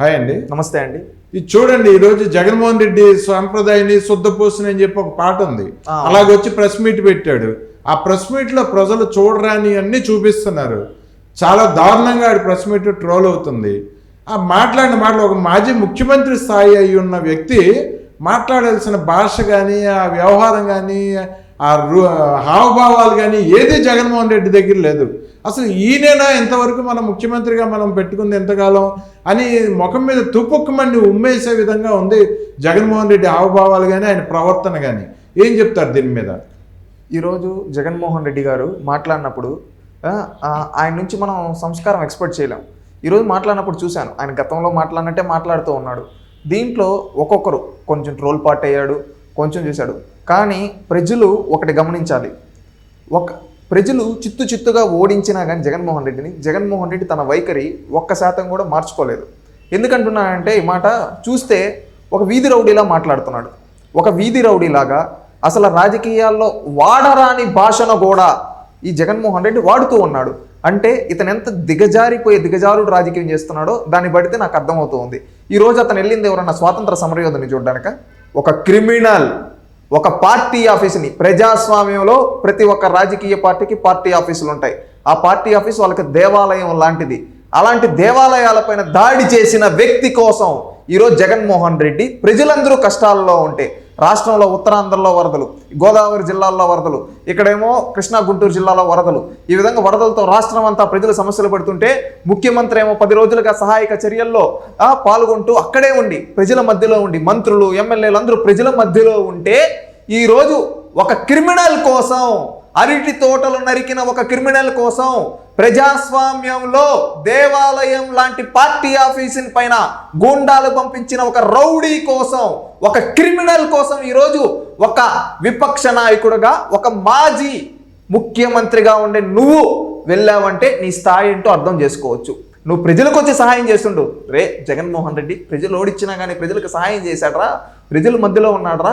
Hi అండి. నమస్తే అండి. ఇది చూడండి ఈరోజు జగన్మోహన్ రెడ్డి సంప్రదాయాన్ని శుద్ధపూసని అని చెప్పి ఒక పాట ఉంది. అలాగొచ్చి ప్రెస్ మీట్ పెట్టాడు. ఆ ప్రెస్ మీట్లో ప్రజలు చూడరాని అన్ని చూపిస్తున్నారు. చాలా దారుణంగా ఆడి ప్రెస్ మీట్ ట్రోల్ అవుతుంది. ఆ మాట్లాడిన మాటలు ఒక మాజీ ముఖ్యమంత్రి స్థాయి అయి ఉన్న వ్యక్తి మాట్లాడాల్సిన భాష కానీ ఆ వ్యవహారం కానీ ఆ రూ హావభావాలు కానీ ఏది జగన్మోహన్ రెడ్డి దగ్గర లేదు. అసలు ఈయనేనా ఇంతవరకు మన ముఖ్యమంత్రిగా మనం పెట్టుకుంది ఎంతకాలం అని ముఖం మీద తుపుక్కుమని ఉమ్మేసే విధంగా ఉంది జగన్మోహన్ రెడ్డి హావభావాలు కానీ ఆయన ప్రవర్తన కానీ ఏం చెప్తారు దీని మీద? ఈరోజు జగన్మోహన్ రెడ్డి గారు మాట్లాడినప్పుడు ఆయన నుంచి మనం సంస్కారం ఎక్స్పెక్ట్ చేయలేం. ఈరోజు మాట్లాడినప్పుడు చూశాను ఆయన గతంలో మాట్లాడినట్టే మాట్లాడుతూ ఉన్నాడు. దీంట్లో ఒక్కొక్కరు కొంచెం ట్రోల్ పార్ట్ అయ్యాడు కొంచెం చూశాడు. కానీ ప్రజలు ఒకటి గమనించాలి. ఒక ప్రజలు చిత్తు చిత్తుగా ఓడించినా కానీ జగన్మోహన్ రెడ్డిని జగన్మోహన్ రెడ్డి తన వైఖరి ఒక్క శాతం కూడా మార్చుకోలేదు. ఎందుకంటున్నానంటే ఈ మాట చూస్తే ఒక వీధి రౌడీలా మాట్లాడుతున్నాడు. ఒక వీధి రౌడీలాగా అసలు రాజకీయాల్లో వాడరాని భాషను కూడా ఈ జగన్మోహన్ రెడ్డి వాడుతూ ఉన్నాడు. అంటే ఇతను ఎంత దిగజారిపోయే దిగజారుడు రాజకీయం చేస్తున్నాడో దాన్ని బడితే నాకు అర్థమవుతూ ఉంది. ఈ రోజు అతను వెళ్ళింది ఎవరన్నా స్వాతంత్ర సమరయోధని చూడడానిక? ఒక క్రిమినల్ ఒక పార్టీ ఆఫీస్ని ప్రజాస్వామ్యంలో ప్రతి ఒక్క రాజకీయ పార్టీకి పార్టీ ఆఫీసులు ఉంటాయి. ఆ పార్టీ ఆఫీస్ వాళ్ళకి దేవాలయం లాంటిది. అలాంటి దేవాలయాలపైన దాడి చేసిన వ్యక్తి కోసం ఈరోజు జగన్మోహన్ రెడ్డి ప్రజలందరూ కష్టాల్లో ఉంటే రాష్ట్రంలో ఉత్తరాంధ్రలో వరదలు గోదావరి జిల్లాల్లో వరదలు ఇక్కడేమో కృష్ణా గుంటూరు జిల్లాలో వరదలు. ఈ విధంగా వరదలతో రాష్ట్రం అంతా ప్రజలు సమస్యలు పడుతుంటే ముఖ్యమంత్రి ఏమో పది రోజులుగా సహాయక చర్యల్లో పాల్గొంటూ అక్కడే ఉండి ప్రజల మధ్యలో ఉండి మంత్రులు ఎమ్మెల్యేలు అందరూ ప్రజల మధ్యలో ఉంటే ఈరోజు ఒక క్రిమినల్ కోసం అరటి తోటలు నరికిన ఒక క్రిమినల్ కోసం ప్రజాస్వామ్యంలో దేవాలయం లాంటి పార్టీ ఆఫీసు పైన గూండాలు పంపించిన ఒక రౌడీ కోసం ఒక క్రిమినల్ కోసం ఈరోజు ఒక విపక్ష నాయకుడుగా ఒక మాజీ ముఖ్యమంత్రిగా ఉండే నువ్వు వెళ్ళావంటే నీ స్థాయి ఏంటో అర్థం చేసుకోవచ్చు. నువ్వు ప్రజలకు వచ్చి సహాయం చేస్తుండు. రే జగన్మోహన్ రెడ్డి ప్రజలు ఓడిచ్చినా కానీ ప్రజలకు సహాయం చేశాడరా? ప్రజల మధ్యలో ఉన్నాడరా?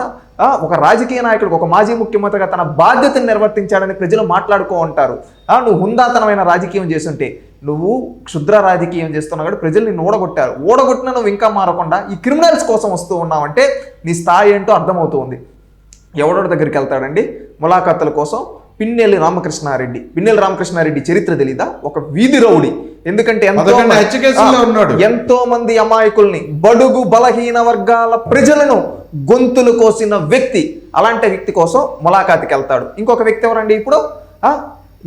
ఒక రాజకీయ నాయకుడు ఒక మాజీ ముఖ్యమంత్రిగా తన బాధ్యతను నిర్వర్తించాడని ప్రజలు మాట్లాడుకో ఉంటారు నువ్వు హుందాతనమైన రాజకీయం చేస్తుంటే నువ్వు క్షుద్ర రాజకీయం చేస్తున్నావు కాబట్టి ప్రజలు నిన్ను ఓడగొట్టారు ఓడగొట్టిన నువ్వు ఇంకా మారకుండా ఈ క్రిమినల్స్ కోసం వస్తూ ఉన్నావంటే నీ స్థాయి ఏంటో అర్థమవుతుంది ఎవడోడి దగ్గరికి వెళ్తాడండి? ములాఖాతుల కోసం పిన్నెల్లి రామకృష్ణారెడ్డి. పిన్నెల్లి రామకృష్ణారెడ్డి చరిత్ర తెలీదా? ఒక వీధి రౌడీ. ఎందుకంటే ఎంతో మంది- అమాయకుల్ని బడుగు బలహీన వర్గాల ప్రజలను గొంతులు కోసిన వ్యక్తి. అలాంటి వ్యక్తి కోసం ములాఖాతికి వెళ్తాడు. ఇంకొక వ్యక్తి ఎవరండి ఇప్పుడు?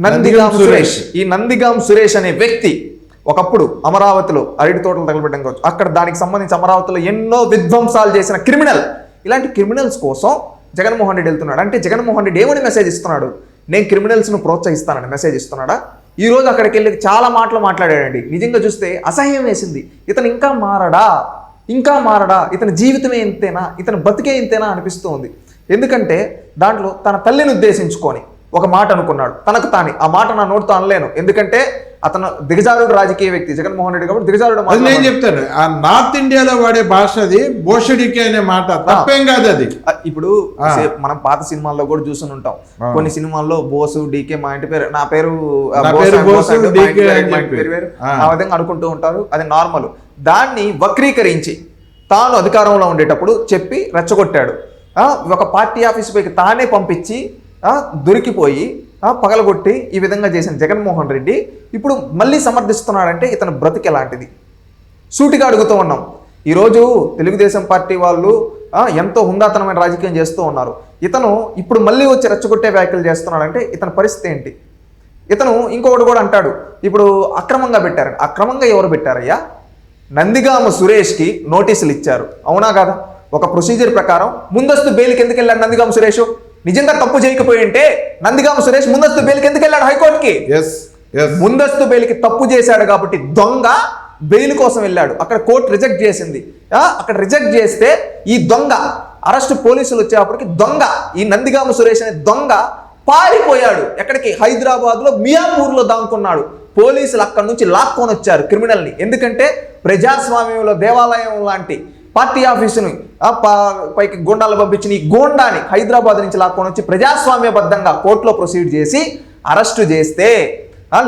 నందిగాం సురేష్. ఈ నందిగాం సురేష్ అనే వ్యక్తి ఒకప్పుడు అమరావతిలో అరటి తోటలు తగలబెట్టడం కావచ్చు. అక్కడ దానికి సంబంధించి అమరావతిలో ఎన్నో విధ్వంసాలు చేసిన క్రిమినల్. ఇలాంటి క్రిమినల్స్ కోసం జగన్మోహన్ రెడ్డి వెళ్తున్నాడు. అంటే జగన్మోహన్ రెడ్డి ఏమని మెసేజ్ ఇస్తున్నాడు? నేను క్రిమినల్స్ను ప్రోత్సహిస్తానని మెసేజ్ ఇస్తున్నాడా? ఈ రోజు అక్కడికి వెళ్ళి చాలా మాటలు మాట్లాడాడండి. నిజంగా చూస్తే అసహ్యం వేసింది. ఇతను ఇంకా మారడా? ఇంకా మారడా? ఇతని జీవితమే ఇంతేనా? ఇతని బతికే ఇంతేనా అనిపిస్తూ ఉంది ఎందుకంటే దాంట్లో తన తల్లిని ఉద్దేశించుకొని ఒక మాట అనుకున్నాడు. తనకు తాని. ఆ మాట నా నోటితో అనలేను. ఎందుకంటే అతను దిగజారుడు రాజకీయ వ్యక్తి. జగన్మోహన్ రెడ్డి కాబట్టి దిగజారుడు అది నేను. చెప్తాను. ఆ నార్త్ ఇండియాలో వాడే భాష అది బోషడికి అనే మాట. తప్పేం కాదు అది. ఇప్పుడు మనం పాత సినిమాల్లో కూడా చూసుని ఉంటాం. కొన్ని సినిమాల్లో బోసు డీకే మా ఇంటి పేరు నా పేరు ఆ, విధంగా అనుకుంటూ ఉంటారు. అది నార్మల్ దాన్ని వక్రీకరించి తాను అధికారంలో ఉండేటప్పుడు చెప్పి రెచ్చగొట్టాడు. ఒక పార్టీ ఆఫీస్ పైకి తానే పంపించి దొరికిపోయి పగలగొట్టి ఈ విధంగా చేసిన జగన్మోహన్ రెడ్డి ఇప్పుడు మళ్ళీ సమర్థిస్తున్నాడంటే ఇతను బ్రతికి ఎలాంటిది? సూటిగా అడుగుతూ ఉన్నాం. ఈరోజు తెలుగుదేశం పార్టీ వాళ్ళు ఎంతో హుందాతనమైన రాజకీయం చేస్తూ ఉన్నారు. ఇతను ఇప్పుడు మళ్ళీ వచ్చి రెచ్చగొట్టే వ్యాఖ్యలు చేస్తున్నాడంటే ఇతని పరిస్థితి ఏంటి? ఇతను ఇంకొకటి కూడా అంటాడు ఇప్పుడు అక్రమంగా పెట్టారు అక్రమంగా ఎవరు పెట్టారయ్యా? నందిగామ సురేష్కి నోటీసులు ఇచ్చారు. అవునా కాదా? ఒక ప్రొసీజర్ ప్రకారం ముందస్తు బెయిల్కి ఎందుకు వెళ్ళాడు నందిగామ సురేష్? నిజంగా తప్పు చేయకపోయి ఉంటే నందిగామ సురేష్ ముందస్తు బెయిల్కి ఎందుకు వెళ్ళాడు హైకోర్టుకి? ముందస్తు బెయిల్కి తప్పు చేశాడు కాబట్టి దొంగ బెయిల్ కోసం వెళ్ళాడు. అక్కడ కోర్టు రిజెక్ట్ చేసింది. అక్కడ రిజెక్ట్ చేస్తే ఈ దొంగ అరెస్ట్ పోలీసులు వచ్చేప్పటికి దొంగ ఈ నందిగామ సురేష్ అనే దొంగ పారిపోయాడు. ఎక్కడికి? హైదరాబాద్లో మియాపూర్లో దాంకున్నాడు పోలీసులు అక్కడ నుంచి లాక్కొని వచ్చారు క్రిమినల్ని. ఎందుకంటే ప్రజాస్వామ్యంలో దేవాలయం లాంటి పార్టీ ఆఫీసుని పైకి గోండాలు పంపించిన ఈ గోండాని హైదరాబాద్ నుంచి లాక్కొని వచ్చి ప్రజాస్వామ్యబద్ధంగా కోర్టులో ప్రొసీడ్ చేసి అరెస్టు చేస్తే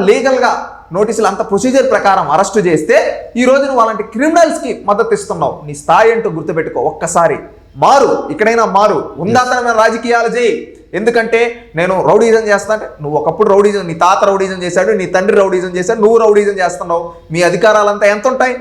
లీగల్గా నోటీసులు అంత ప్రొసీజర్ ప్రకారం అరెస్ట్ చేస్తే ఈ రోజు నువ్వు అలాంటి క్రిమినల్స్కి మద్దతు ఇస్తున్నావు. నీ స్థాయి ఏంటో గుర్తుపెట్టుకో. ఒక్కసారి మారు. ఇక్కడైనా మారు. ఉందాతనమైన రాజకీయాలు చేయి ఎందుకంటే నేను రౌడీజం చేస్తా అంటే నువ్వు ఒకప్పుడు రౌడీజం నీ తాత రౌడీజం చేశాడు నీ తండ్రి రౌడీజం చేశాడు నువ్వు రౌడీజం చేస్తున్నావు. మీ అధికారాలంతా ఎంత ఉంటాయి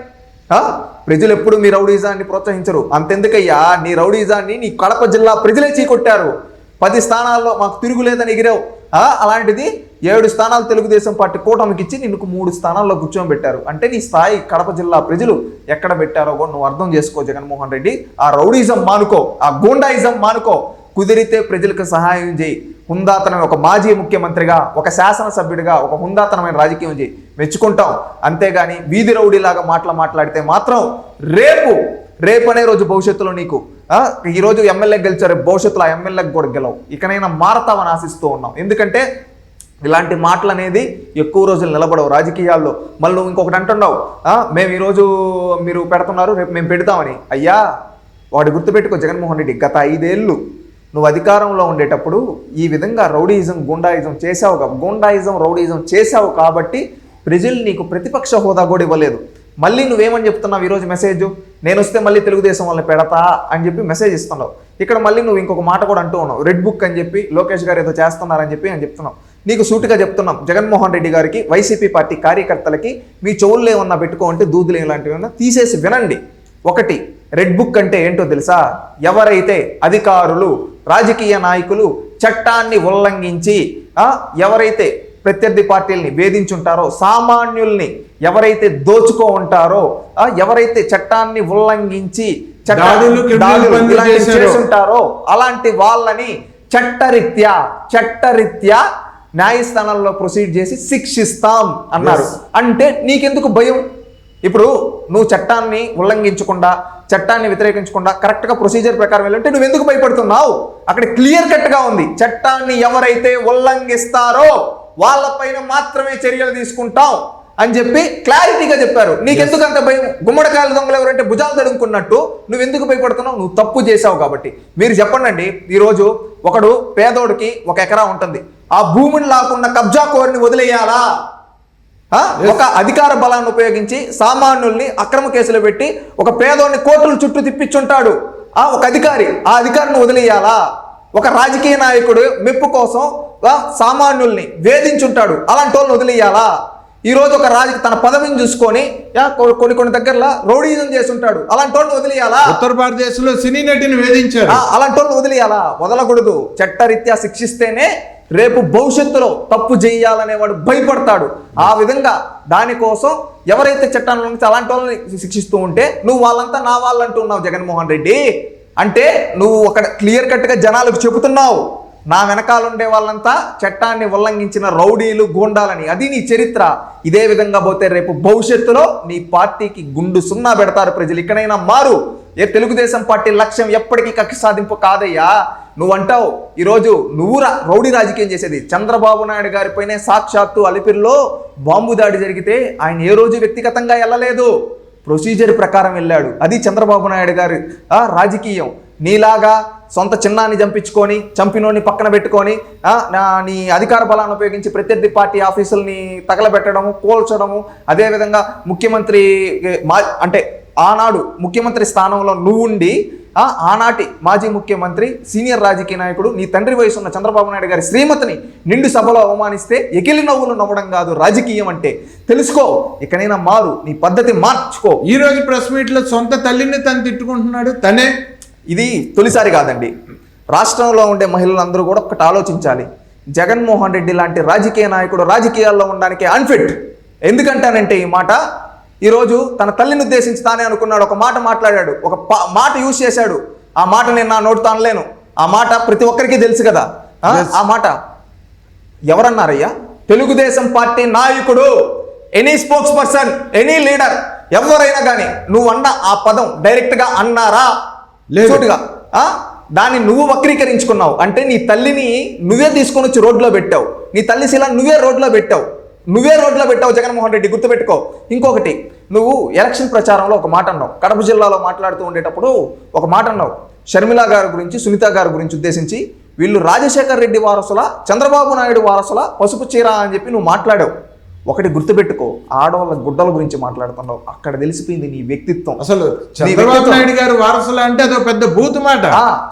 ప్రజలు ఎప్పుడు మీ రౌడీజాన్ని ప్రోత్సహించరు. అంతెందుకయ్యా? నీ రౌడీజాన్ని నీ కడప జిల్లా ప్రజలే చీకొట్టారు. పది స్థానాల్లో మాకు తిరుగులేదని ఎగిరావు. ఆ? అలాంటిది ఏడు స్థానాలు తెలుగుదేశం పార్టీ కూటమికి ఇచ్చి నిన్ను మూడు స్థానాల్లో కూర్చోబెట్టారు. అంటే నీ స్థాయి కడప జిల్లా ప్రజలు ఎక్కడ పెట్టారో కూడా నువ్వు అర్థం చేసుకో జగన్మోహన్ రెడ్డి. ఆ రౌడీజం మానుకో. ఆ గూండాయిజం మానుకో. కుదిరితే ప్రజలకు సహాయం చేయి. హుందాతనం ఒక మాజీ ముఖ్యమంత్రిగా ఒక శాసనసభ్యుడిగా ఒక హుందాతనమైన రాజకీయం చేయి. మెచ్చుకుంటాం. అంతేగాని వీధి రౌడీలాగా మాటలు మాట్లాడితే మాత్రం రేపు రేపు అనే రోజు భవిష్యత్తులో నీకు ఈరోజు ఎమ్మెల్యే గెలిచారు భవిష్యత్తులో ఆ ఎమ్మెల్యేకి కూడా గెలవు. ఇకనైనా మారతామని ఆశిస్తూ ఉన్నాం. ఎందుకంటే ఇలాంటి మాటలు అనేది ఎక్కువ రోజులు నిలబడవు రాజకీయాల్లో. మళ్ళీ నువ్వు ఇంకొకటి అంటున్నావు మేము ఈరోజు మీరు పెడుతున్నారు రేపు మేము పెడతామని. అయ్యా వాడు గుర్తుపెట్టుకో జగన్మోహన్ రెడ్డి గత ఐదేళ్ళు నువ్వు అధికారంలో ఉండేటప్పుడు ఈ విధంగా రౌడీయిజం గుండాయిజం చేసావు గుండాయిజం రౌడీయిజం చేసావు కాబట్టి ప్రజలు నీకు ప్రతిపక్ష హోదా కూడా ఇవ్వలేదు. మళ్ళీ నువ్వేమని చెప్తున్నావు ఈరోజు మెసేజ్? నేను వస్తే మళ్ళీ తెలుగుదేశం వాళ్ళని పెడతా అని చెప్పి మెసేజ్ ఇస్తున్నావు. ఇక్కడ మళ్ళీ నువ్వు ఇంకొక మాట కూడా అంటూ ఉన్నావు. రెడ్ బుక్ అని చెప్పి లోకేష్ గారు ఏదో చేస్తున్నారని చెప్పి అని చెప్తున్నావు. నీకు సూటిగా చెప్తున్నాం. జగన్మోహన్ రెడ్డి గారికి వైసీపీ పార్టీ కార్యకర్తలకి మీ చెవుల్లో ఏమన్నా పెట్టుకోమంటే దూదులు ఇలాంటివి ఏమన్నా తీసేసి వినండి. ఒకటి రెడ్ బుక్ అంటే ఏంటో తెలుసా? ఎవరైతే అధికారులు రాజకీయ నాయకులు చట్టాన్ని ఉల్లంఘించి ఎవరైతే ప్రత్యర్థి పార్టీల్ని వేధించుంటారో సామాన్యుల్ని ఎవరైతే దోచుకో ఉంటారో ఎవరైతే చట్టాన్ని ఉల్లంఘించి. చేసుంటారో అలాంటి వాళ్ళని చట్టరీత్యా చట్టరీత్యా న్యాయస్థానాల్లో ప్రొసీడ్ చేసి శిక్షిస్తాం అన్నారు. అంటే నీకెందుకు భయం ఇప్పుడు నువ్వు చట్టాన్ని ఉల్లంఘించకుండా చట్టాన్ని వ్యతిరేకించకుండా కరెక్ట్గా ప్రొసీజర్ ప్రకారం వెళ్ళంటే నువ్వు ఎందుకు భయపడుతున్నావు? అక్కడ క్లియర్ కట్గా ఉంది. చట్టాన్ని ఎవరైతే ఉల్లంఘిస్తారో వాళ్ళపైన మాత్రమే చర్యలు తీసుకుంటాం అని చెప్పి క్లారిటీగా చెప్పారు. నీకెందుకు అంత భయం? గుమ్మడికాయల దొంగలు ఎవరంటే భుజాలు తడుముకున్నట్టు నువ్వు ఎందుకు భయపడుతున్నావు? నువ్వు తప్పు చేసావు కాబట్టి. మీరు చెప్పండి ఈరోజు ఒకడు పేదోడికి ఒక ఎకరా ఉంటుంది. ఆ భూమిని లాక్కున్న కబ్జా కోరిని వదిలేయాలా? ఒక అధికార బలాన్ని ఉపయోగించి సామాన్యుల్ని అక్రమ కేసులు పెట్టి ఒక పేదోడిని కోర్టుల చుట్టూ తిప్పించుంటాడు. ఆ ఒక అధికారి ఆ అధికారిని వదిలేయాలా? ఒక రాజకీయ నాయకుడు మెప్పు కోసం సామాన్యుల్ని వేధించుంటాడు. అలాంటి వాళ్ళని వదిలేయాలా? ఈ రోజు ఒక రాజు తన పదవిని చూసుకొని కొన్ని కొన్ని దగ్గరలో రౌడీజం చేస్తుంటాడు. అలాంటి వాళ్ళని వదిలేయాలా? ఉత్తర భారతదేశంలో సినీ నటిని వేధించారు. అలాంటి వాళ్ళని వదిలేయాలా? వదలకూడదు. చట్టరీత్యా శిక్షిస్తేనే రేపు భవిష్యత్తులో తప్పు చేయాలనేవాడు భయపడతాడు. ఆ విధంగా దానికోసం ఎవరైతే చట్టాలను ఉల్లంఘించి అలాంటి వాళ్ళని శిక్షిస్తూ ఉంటే నువ్వు వాళ్ళంతా నా వాళ్ళు అంటున్నావు జగన్మోహన్ రెడ్డి. అంటే నువ్వు ఒక క్లియర్ కట్గా జనాలకు చెబుతున్నావు. నా వెనకాల ఉండే వాళ్ళంతా చట్టాన్ని ఉల్లంఘించిన రౌడీలు గూండాలని. అది నీ చరిత్ర. ఇదే విధంగా పోతే రేపు భవిష్యత్తులో నీ పార్టీకి గుండు సున్నా పెడతారు ప్రజలు. ఇక్కడైనా మారు. ఏ తెలుగుదేశం పార్టీ లక్ష్యం ఎప్పటికీ కక్ష సాధింపు కాదయ్యా? నువ్వు అంటావు ఈరోజు నువ్వు రౌడీ రాజకీయం చేసేది. చంద్రబాబు నాయుడు గారిపైనే సాక్షాత్తు అలిపిరిలో బాంబు దాడి జరిగితే ఆయన ఏ రోజు వ్యక్తిగతంగా వెళ్ళలేదు ప్రొసీజర్ ప్రకారం వెళ్ళాడు అది చంద్రబాబు నాయుడు గారి రాజకీయం. నీలాగా సొంత చిన్నాన్ని చంపించుకొని చంపినోని పక్కన పెట్టుకొని నా నీ అధికార బలాన్ని ఉపయోగించి ప్రత్యర్థి పార్టీ ఆఫీసుల్ని తగలబెట్టడము కోల్చడము అదేవిధంగా ముఖ్యమంత్రి మా అంటే ఆనాడు ముఖ్యమంత్రి స్థానంలో నువ్వుండి ఆ, ఆనాటి మాజీ ముఖ్యమంత్రి సీనియర్ రాజకీయ నాయకుడు నీ తండ్రి వయసు ఉన్న చంద్రబాబు నాయుడు గారి శ్రీమతిని నిండు సభలో అవమానిస్తే ఎకిలి నవ్వులు నవ్వడం కాదు రాజకీయం అంటే. తెలుసుకో ఇకనైనా మారు నీ పద్ధతి మార్చుకో. ఈ రోజు ప్రెస్ మీట్లో సొంత తల్లిని తను తిట్టుకుంటున్నాడు తనే? ఇది తొలిసారి కాదండి. రాష్ట్రంలో ఉండే మహిళలందరూ కూడా ఒకటి ఆలోచించాలి. జగన్మోహన్ రెడ్డి లాంటి రాజకీయ నాయకుడు రాజకీయాల్లో ఉండడానికి అన్ఫిట్ ఎందుకంటానంటే ఈ మాట? ఈరోజు తన తల్లిని ఉద్దేశించి తానే అనుకున్నాడు. ఒక మాట మాట్లాడాడు. ఒక మాట యూజ్ చేశాడు. ఆ మాట నేను నా నోటితో అనలేను. ఆ మాట ప్రతి ఒక్కరికి తెలుసు కదా. ఆ? మాట ఎవరన్నారయ్యా? తెలుగుదేశం పార్టీ నాయకుడు any spokesperson any leader ఎవరైనా కానీ నువ్వు అన్న ఆ పదం డైరెక్ట్గా అన్నారా? లేదు. సూటిగా ఆ? దాన్ని నువ్వు వక్రీకరించుకున్నావు. అంటే నీ తల్లిని నువ్వే తీసుకొని వచ్చి రోడ్లో పెట్టావు. నీ తల్లి శిల నువ్వే రోడ్లో పెట్టావు. నువ్వే రోడ్లో పెట్టావు జగన్మోహన్ రెడ్డి గుర్తుపెట్టుకో. ఇంకొకటి నువ్వు ఎలక్షన్ ప్రచారంలో ఒక మాట అన్నావు. కడప జిల్లాలో మాట్లాడుతూ ఉండేటప్పుడు ఒక మాట అన్నావు. షర్మిల గారి గురించి సునీత గారి గురించి ఉద్దేశించి వీళ్ళు రాజశేఖర్ రెడ్డి వారసుల చంద్రబాబు నాయుడు వారసుల పసుపు చీర అని చెప్పి నువ్వు మాట్లాడావు. ఒకటి గుర్తుపెట్టుకో ఆడవాళ్ళ గుడ్డల గురించి మాట్లాడుతున్నావు. అక్కడ తెలిసిపోయింది నీ వ్యక్తిత్వం. అసలు చంద్రబాబు. నాయుడు గారు వారసులు అంటే అదో పెద్ద బూత్ మాట.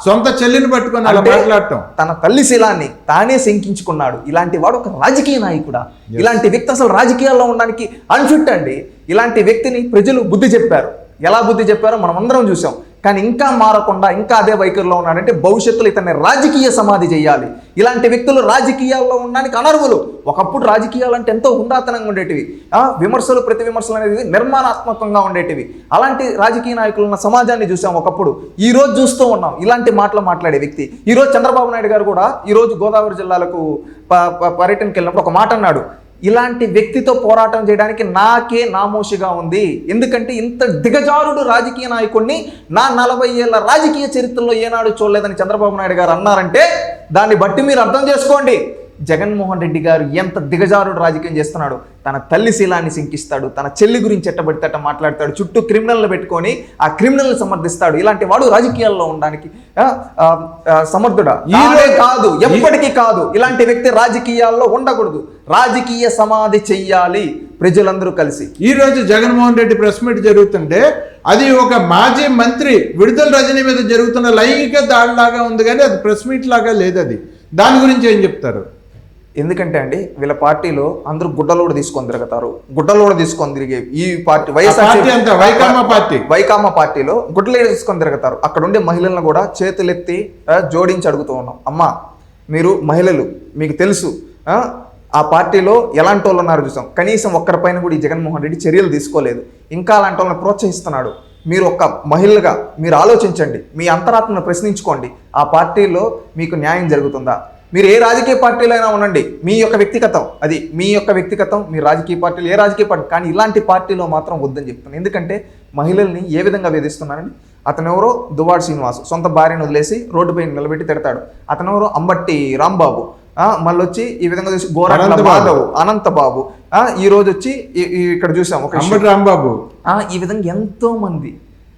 సొంత చెల్లిని పట్టుకొని అలా మాట్లాడటం. తన తల్లి శీలాన్ని తానే శంకించుకున్నాడు. ఇలాంటి వాడు ఒక రాజకీయ నాయకుడా. ఇలాంటి వ్యక్తి అసలు రాజకీయాల్లో ఉండడానికి అన్ఫిట్ అండి. ఇలాంటి వ్యక్తిని ప్రజలు బుద్ధి చెప్పారు. ఎలా బుద్ధి చెప్పారో మనం అందరం చూసాం కానీ ఇంకా మారకుండా ఇంకా అదే వైఖరిలో ఉన్నాడంటే భవిష్యత్తులో ఇతన్ని రాజకీయ సమాధి చేయాలి. ఇలాంటి వ్యక్తులు రాజకీయాల్లో ఉండడానికి అనర్హులు. ఒకప్పుడు రాజకీయాలు అంటే ఎంతో హుందాతనంగా ఉండేటివి. విమర్శలు ప్రతి విమర్శలు అనేది నిర్మాణాత్మకంగా ఉండేటివి. అలాంటి రాజకీయ నాయకులు ఉన్న సమాజాన్ని చూసాం ఒకప్పుడు. ఈ రోజు చూస్తూ ఉన్నాం. ఇలాంటి మాటలు మాట్లాడే వ్యక్తి. ఈ రోజు చంద్రబాబు నాయుడు గారు కూడా ఈరోజు గోదావరి జిల్లాలకు ప- ప- పర్యటనకి వెళ్ళినప్పుడు ఒక మాట అన్నాడు. ఇలాంటి వ్యక్తితో పోరాటం చేయడానికి నాకే నామోషిగా ఉంది. ఎందుకంటే ఇంత దిగజారుడు రాజకీయ నాయకుడిని నా నలభై ఏళ్ళ రాజకీయ చరిత్రలో ఏనాడు చూడలేదని చంద్రబాబు నాయుడు గారు అన్నారంటే దాన్ని బట్టి మీరు అర్థం చేసుకోండి. జగన్మోహన్ రెడ్డి గారు ఎంత దిగజారుడు రాజకీయం చేస్తున్నాడు తన తల్లి శీలాన్ని శంకిస్తాడు తన చెల్లి గురించి ఎట్టబడితే అట్ట మాట్లాడతాడు చుట్టూ క్రిమినల్ని పెట్టుకొని ఆ క్రిమినల్ని సమర్థిస్తాడు. ఇలాంటి వాడు రాజకీయాల్లో ఉండడానికి సమర్థుడా? ఈరోజే రోజు- కాదు ఎప్పటికీ కాదు. ఇలాంటి వ్యక్తి రాజకీయాల్లో ఉండకూడదు. రాజకీయ సమాధి చెయ్యాలి ప్రజలందరూ కలిసి. ఈ రోజు జగన్మోహన్ రెడ్డి ప్రెస్ మీట్ జరుగుతుంటే అది ఒక మాజీ మంత్రి విడుదల రజనీ మీద జరుగుతున్న లైంగిక దాడిలాగా ఉంది కానీ అది ప్రెస్ మీట్ లాగా లేదు అది. దాని గురించి ఏం చెప్తారు? ఎందుకంటే అండి వీళ్ళ పార్టీలో అందరూ గుడ్డలు కూడా తీసుకొని తిరుగుతారు. గుడ్డలు కూడా తీసుకొని తిరిగే ఈ పార్టీ అంతా వైకామా పార్టీ. వైకామా పార్టీలో గుడ్డలు తీసుకొని తిరుగుతారు. అక్కడ ఉండే మహిళలను కూడా చేతులెత్తి జోడించి అడుగుతూ ఉన్నాం. అమ్మా మీరు మహిళలు మీకు తెలుసు ఆ, ఆ పార్టీలో ఎలాంటి వాళ్ళు ఉన్నారు చూసాం. కనీసం ఒక్కరిపైన కూడా ఈ జగన్మోహన్ రెడ్డి చర్యలు తీసుకోలేదు. ఇంకా అలాంటి వాళ్ళని ప్రోత్సహిస్తున్నాడు. మీరు ఒక మహిళగా మీరు ఆలోచించండి. మీ అంతరాత్మను ప్రశ్నించుకోండి. ఆ పార్టీలో మీకు న్యాయం జరుగుతుందా? మీరు ఏ రాజకీయ పార్టీలో అయినా ఉండండి. మీ యొక్క వ్యక్తిగతం అది మీ యొక్క వ్యక్తిగతం మీ రాజకీయ పార్టీలు ఏ రాజకీయ పార్టీ కానీ ఇలాంటి పార్టీలో మాత్రం వద్దని చెప్తాను ఎందుకంటే మహిళల్ని ఏ విధంగా వేధిస్తున్నారని అతను ఎవరో దువాడ్ శ్రీనివాస్ సొంత భార్యను వదిలేసి రోడ్డుపై నిలబెట్టి తిడతాడు. అతను ఎవరో అంబట్టి రాంబాబు ఆ, మళ్ళీ వచ్చి ఈ విధంగా చూసి గోరంట్ల అనంతబాబు. మాధవ్ అనంతబాబు ఆ, ఈ రోజు వచ్చి ఇక్కడ చూసాం ఒక. అంబటి రాంబాబు. ఈ విధంగా ఎంతో మంది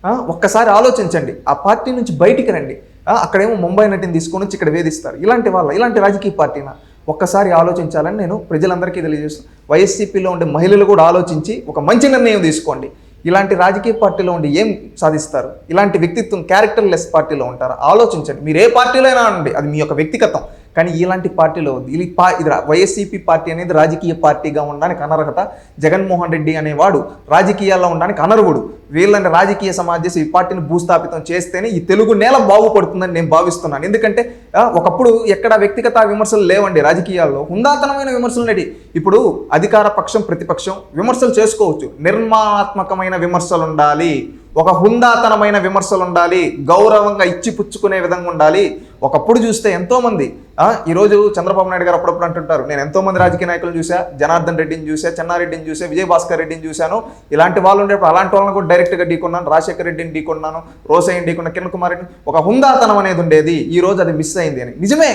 ఆ, ఒక్కసారి ఆలోచించండి. ఆ పార్టీ నుంచి బయటికి రండి. అక్కడేమో ముంబై నటిని తీసుకొని వచ్చి ఇక్కడ వేధిస్తారు. ఇలాంటి వాళ్ళ ఇలాంటి రాజకీయ పార్టీనా? ఒక్కసారి ఆలోచించాలని నేను ప్రజలందరికీ తెలియజేస్తాను వైఎస్సీపీలో ఉండే మహిళలు కూడా ఆలోచించి ఒక మంచి నిర్ణయం తీసుకోండి. ఇలాంటి రాజకీయ పార్టీలో ఉండి ఏం సాధిస్తారు? ఇలాంటి వ్యక్తిత్వం క్యారెక్టర్ లెస్ పార్టీలో ఉంటారు? ఆలోచించండి. మీరు ఏ పార్టీలో అయినా ఉండండి. అది మీ యొక్క వ్యక్తిగతం. కానీ ఇలాంటి పార్టీలో ఇది పా ఇది వైఎస్సీపీ పార్టీ అనేది రాజకీయ పార్టీగా ఉండడానికి అనర్హత జగన్మోహన్ రెడ్డి అనేవాడు రాజకీయాల్లో ఉండడానికి అనర్హుడు. వీళ్ళని రాజకీయ సమాజం ఈ పార్టీని భూస్థాపితం చేస్తేనే ఈ తెలుగు నేల బాగుపడుతుందని నేను భావిస్తున్నాను. ఎందుకంటే ఒకప్పుడు ఎక్కడ వ్యక్తిగత విమర్శలు లేవండి రాజకీయాల్లో. హుందాతనమైన విమర్శలు ఉండేవి ఇప్పుడు అధికార పక్షం ప్రతిపక్షం విమర్శలు చేసుకోవచ్చు. నిర్మాణాత్మకమైన విమర్శలు ఉండాలి. ఒక హుందాతనమైన విమర్శలు ఉండాలి గౌరవంగా ఇచ్చి పుచ్చుకునే విధంగా ఉండాలి. ఒకప్పుడు చూస్తే ఎంతోమంది ఈరోజు చంద్రబాబు నాయుడు గారు అప్పుడప్పుడు అంటుంటారు నేను ఎంతోమంది రాజకీయ నాయకులను చూసా జనార్దన్ రెడ్డిని చూసా చెన్నారెడ్డిని చూసా విజయభాస్కర్ రెడ్డిని చూశాను. ఇలాంటి వాళ్ళు ఉండేప్పుడు అలాంటి వాళ్ళని కూడా డైరెక్ట్గా ఢీకొన్నాను రాజశేఖర్ రెడ్డిని ఢీకొన్నాను రోసయ్యని ఢీకొన్నా కిరణ్ కుమార్ రెడ్డిని ఒక హుందాతనం అనేది ఉండేది ఈ రోజు అది మిస్ అయింది అని. నిజమే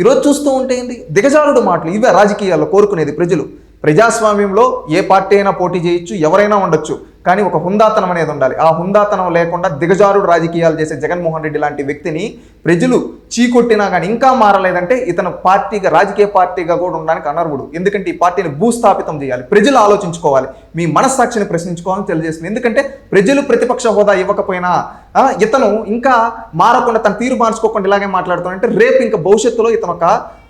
ఈరోజు చూస్తూ ఉంటే ఏంది? దిగజారుడు మాటలు ఇవే రాజకీయాల్లో కోరుకునేది ప్రజలు. ప్రజాస్వామ్యంలో ఏ పార్టీ అయినా పోటీ చేయొచ్చు ఎవరైనా ఉండొచ్చు. కానీ ఒక హుందాతనం అనేది ఉండాలి. ఆ హుందాతనం లేకుండా దిగజారుడు రాజకీయాలు చేసే జగన్మోహన్ రెడ్డి లాంటి వ్యక్తిని ప్రజలు చీకొట్టినా కానీ ఇంకా మారలేదంటే ఇతను పార్టీగా రాజకీయ పార్టీగా కూడా ఉండడానికి అనర్హుడు. ఎందుకంటే ఈ పార్టీని భూస్థాపితం చేయాలి. ప్రజలు ఆలోచించుకోవాలి. మీ మనస్సాక్షిని ప్రశ్నించుకోవాలని తెలియజేస్తుంది ఎందుకంటే ప్రజలు ప్రతిపక్ష హోదా ఇవ్వకపోయినా ఇతను ఇంకా మారకుండా తన తీరు మార్చుకోకుండా ఇలాగే మాట్లాడుతానంటే రేపు ఇంకా భవిష్యత్తులో ఇతను ఒక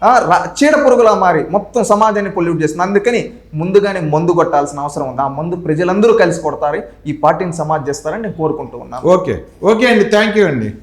రా- చీడ పురుగులా మారి మొత్తం సమాజాన్ని పొల్యూట్ చేస్తుంది. అందుకని ముందుగానే మందు కొట్టాల్సిన అవసరం ఉంది. ఆ మందు ప్రజలందరూ కలిసి కొడతారు. ఈ పార్టీని సమాజ్ చేస్తారని నేను కోరుకుంటూ ఉన్నాను. ఓకే. ఓకే అండి. థ్యాంక్ యూ అండి.